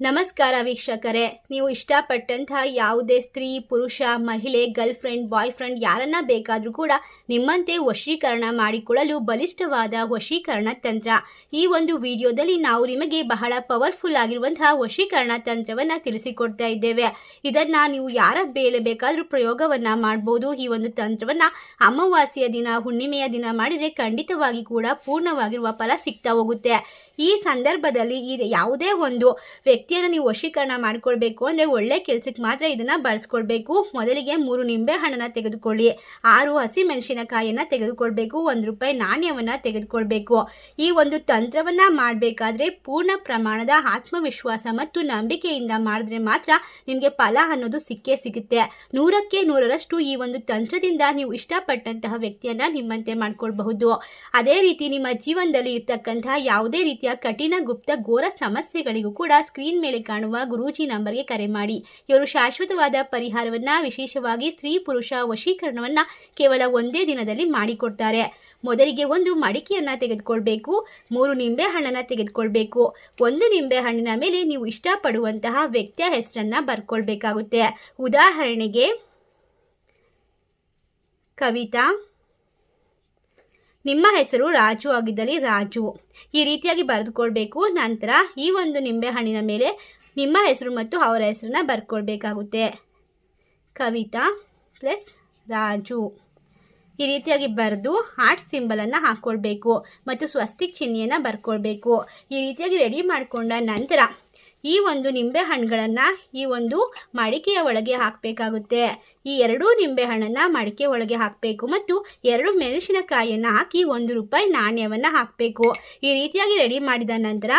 ನಮಸ್ಕಾರ ವೀಕ್ಷಕರೇ. ನೀವು ಇಷ್ಟಪಟ್ಟಂತಹ ಯಾವುದೇ ಸ್ತ್ರೀ, ಪುರುಷ, ಮಹಿಳೆ ಗರ್ಲ್ ಫ್ರೆಂಡ್ ಬಾಯ್ ಫ್ರೆಂಡ್ ಯಾರನ್ನ ಬೇಕಾದರೂ ಕೂಡ ನಿಮ್ಮಂತೆ ವಶೀಕರಣ ಮಾಡಿಕೊಳ್ಳಲು ಬಲಿಷ್ಠವಾದ ವಶೀಕರಣ ತಂತ್ರ. ಈ ಒಂದು ವಿಡಿಯೋದಲ್ಲಿ ನಾವು ನಿಮಗೆ ಬಹಳ ಪವರ್ಫುಲ್ ಆಗಿರುವಂತಹ ವಶೀಕರಣ ತಂತ್ರವನ್ನು ತಿಳಿಸಿಕೊಡ್ತಾ ಇದ್ದೇವೆ. ಇದನ್ನು ನೀವು ಯಾರ ಬೇಲೆ ಬೇಕಾದರೂ ಪ್ರಯೋಗವನ್ನ ಮಾಡ್ಬೋದು. ಈ ಒಂದು ತಂತ್ರವನ್ನ ಅಮಾವಾಸ್ಯೆಯ ದಿನ, ಹುಣ್ಣಿಮೆಯ ದಿನ ಮಾಡಿದರೆ ಖಂಡಿತವಾಗಿ ಕೂಡ ಪೂರ್ಣವಾಗಿರುವ ಫಲ ಸಿಗ್ತಾ ಹೋಗುತ್ತೆ. ಈ ಸಂದರ್ಭದಲ್ಲಿ ಈ ಯಾವುದೇ ಒಂದು ವ್ಯಕ್ತಿಯನ್ನು ನೀವು ವಶೀಕರಣ ಮಾಡಿಕೊಳ್ಬೇಕು ಅಂದರೆ ಒಳ್ಳೆ ಕೆಲಸಕ್ಕೆ ಮಾತ್ರ ಇದನ್ನು ಬಳಸ್ಕೊಳ್ಬೇಕು. ಮೊದಲಿಗೆ ಮೂರು ನಿಂಬೆ ಹಣ್ಣನ್ನು ತೆಗೆದುಕೊಳ್ಳಿ. ಆರು ಹಸಿ ಮೆಣಸಿನಕಾಯಿಯನ್ನು ತೆಗೆದುಕೊಳ್ಬೇಕು. ಒಂದು ರೂಪಾಯಿ ನಾಣ್ಯವನ್ನು ತೆಗೆದುಕೊಳ್ಬೇಕು. ಈ ಒಂದು ತಂತ್ರವನ್ನು ಮಾಡಬೇಕಾದ್ರೆ ಪೂರ್ಣ ಪ್ರಮಾಣದ ಆತ್ಮವಿಶ್ವಾಸ ಮತ್ತು ನಂಬಿಕೆಯಿಂದ ಮಾಡಿದ್ರೆ ಮಾತ್ರ ನಿಮಗೆ ಫಲ ಅನ್ನೋದು ಸಿಕ್ಕೇ ಸಿಗುತ್ತೆ. ನೂರಕ್ಕೆ ನೂರರಷ್ಟು ಈ ಒಂದು ತಂತ್ರದಿಂದ ನೀವು ಇಷ್ಟಪಟ್ಟಂತಹ ವ್ಯಕ್ತಿಯನ್ನು ನಿಮ್ಮಂತೆ ಮಾಡಿಕೊಳ್ಬಹುದು. ಅದೇ ರೀತಿ ನಿಮ್ಮ ಜೀವನದಲ್ಲಿ ಇರ್ತಕ್ಕಂತಹ ಯಾವುದೇ ರೀತಿಯ ಕಠಿಣ, ಗುಪ್ತ, ಘೋರ ಸಮಸ್ಯೆಗಳಿಗೂ ಕೂಡ ಸ್ಕ್ರೀನ್ ಮೇಲೆ ಕಾಣುವ ಗುರೂಜಿ ನಂಬರ್ಗೆ ಕರೆ ಮಾಡಿ. ಇವರು ಶಾಶ್ವತವಾದ ಪರಿಹಾರವನ್ನ, ವಿಶೇಷವಾಗಿ ಸ್ತ್ರೀ ಪುರುಷ ವಶೀಕರಣವನ್ನ ಕೇವಲ ಒಂದೇ ದಿನದಲ್ಲಿ ಮಾಡಿಕೊಡ್ತಾರೆ. ಮೊದಲಿಗೆ ಒಂದು ಮಡಿಕೆಯನ್ನ ತೆಗೆದುಕೊಳ್ಬೇಕು, ಮೂರು ನಿಂಬೆ ಹಣ್ಣನ್ನ ತೆಗೆದುಕೊಳ್ಬೇಕು. ಒಂದು ನಿಂಬೆ ಹಣ್ಣಿನ ಮೇಲೆ ನೀವು ಇಷ್ಟಪಡುವಂತಹ ವ್ಯಕ್ತಿಯ ಹೆಸರನ್ನ ಬರ್ಕೊಳ್ಬೇಕಾಗುತ್ತೆ. ಉದಾಹರಣೆಗೆ, ಕವಿತಾ ನಿಮ್ಮ ಹೆಸರು ರಾಜು ಆಗಿದ್ದಲ್ಲಿ ರಾಜು. ಈ ರೀತಿಯಾಗಿ ಬರೆದುಕೊಳ್ಬೇಕು. ನಂತರ ಈ ಒಂದು ನಿಂಬೆ ಹಣ್ಣಿನ ಮೇಲೆ ನಿಮ್ಮ ಹೆಸರು ಮತ್ತು ಅವರ ಹೆಸರನ್ನ ಬರ್ಕೊಳ್ಬೇಕಾಗುತ್ತೆ. ಕವಿತಾ ಪ್ಲಸ್ ರಾಜು. ಈ ರೀತಿಯಾಗಿ ಬರೆದು ಹಾರ್ಟ್ ಸಿಂಬಲನ್ನು ಹಾಕ್ಕೊಳ್ಬೇಕು ಮತ್ತು ಸ್ವಸ್ತಿಕ್ ಚಿಹ್ನೆಯನ್ನು ಬರ್ಕೊಳ್ಬೇಕು. ಈ ರೀತಿಯಾಗಿ ರೆಡಿ ಮಾಡಿಕೊಂಡ ನಂತರ ಈ ಒಂದು ನಿಂಬೆ ಹಣ್ಣುಗಳನ್ನು ಈ ಒಂದು ಮಡಿಕೆಯ ಒಳಗೆ ಹಾಕಬೇಕಾಗುತ್ತೆ. ಈ ಎರಡೂ ನಿಂಬೆ ಹಣ್ಣನ್ನು ಮಡಿಕೆ ಒಳಗೆ ಹಾಕಬೇಕು ಮತ್ತು ಎರಡು ಮೆಣಸಿನಕಾಯಿಯನ್ನು ಹಾಕಿ ಒಂದು ರೂಪಾಯಿ ನಾಣ್ಯವನ್ನು ಹಾಕಬೇಕು. ಈ ರೀತಿಯಾಗಿ ರೆಡಿ ಮಾಡಿದ ನಂತರ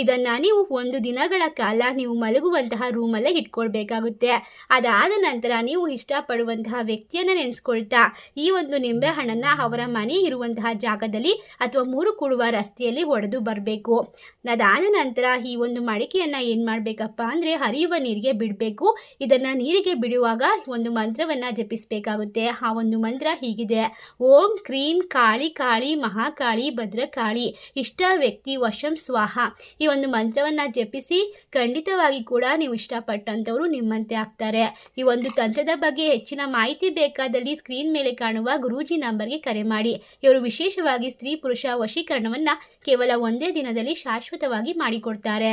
ಇದನ್ನು ನೀವು ಒಂದು ದಿನಗಳ ಕಾಲ ನೀವು ಮಲಗುವಂತಹ ರೂಮಲ್ಲೇ ಇಟ್ಕೊಳ್ಬೇಕಾಗುತ್ತೆ. ಅದಾದ ನಂತರ ನೀವು ಇಷ್ಟಪಡುವಂತಹ ವ್ಯಕ್ತಿಯನ್ನು ನೆನೆಸ್ಕೊಳ್ತಾ ಈ ಒಂದು ನಿಂಬೆ ಹಣ್ಣನ್ನು ಅವರ ಮನೆ ಇರುವಂತಹ ಜಾಗದಲ್ಲಿ ಅಥವಾ ಮೂರು ಕೂಡುವ ರಸ್ತೆಯಲ್ಲಿ ಒಡೆದು ಬರಬೇಕು. ಅದಾದ ನಂತರ ಈ ಒಂದು ಮಡಿಕೆಯನ್ನು ಏನು ಮಾಡಬೇಕಪ್ಪ ಅಂದರೆ ಹರಿಯುವ ನೀರಿಗೆ ಬಿಡಬೇಕು. ಇದನ್ನು ನೀರಿಗೆ ಬಿಡುವಾಗ ಒಂದು ಮಂತ್ರವನ್ನು ಜಪಿಸಬೇಕಾಗುತ್ತೆ. ಆ ಒಂದು ಮಂತ್ರ ಹೀಗಿದೆ. ಓಂ ಕ್ರೀಂ ಕಾಳಿ ಕಾಳಿ ಮಹಾಕಾಳಿ ಭದ್ರಕಾಳಿ ಇಷ್ಟ ವ್ಯಕ್ತಿ ವಶಂ ಸ್ವಾಹ. ಈ ಒಂದು ಮಂತ್ರವನ್ನು ಜಪಿಸಿ ಖಂಡಿತವಾಗಿ ಕೂಡ ನೀವು ಇಷ್ಟಪಟ್ಟಂಥವರು ನಿಮ್ಮಂತೆ ಆಗ್ತಾರೆ. ಈ ಒಂದು ತಂತ್ರದ ಬಗ್ಗೆ ಹೆಚ್ಚಿನ ಮಾಹಿತಿ ಬೇಕಾದಲ್ಲಿ ಸ್ಕ್ರೀನ್ ಮೇಲೆ ಕಾಣುವ ಗುರೂಜಿ ನಂಬರ್ಗೆ ಕರೆ ಮಾಡಿ. ಇವರು ವಿಶೇಷವಾಗಿ ಸ್ತ್ರೀ ಪುರುಷ ವಶೀಕರಣವನ್ನು ಕೇವಲ ಒಂದೇ ದಿನದಲ್ಲಿ ಶಾಶ್ವತವಾಗಿ ಮಾಡಿಕೊಡ್ತಾರೆ.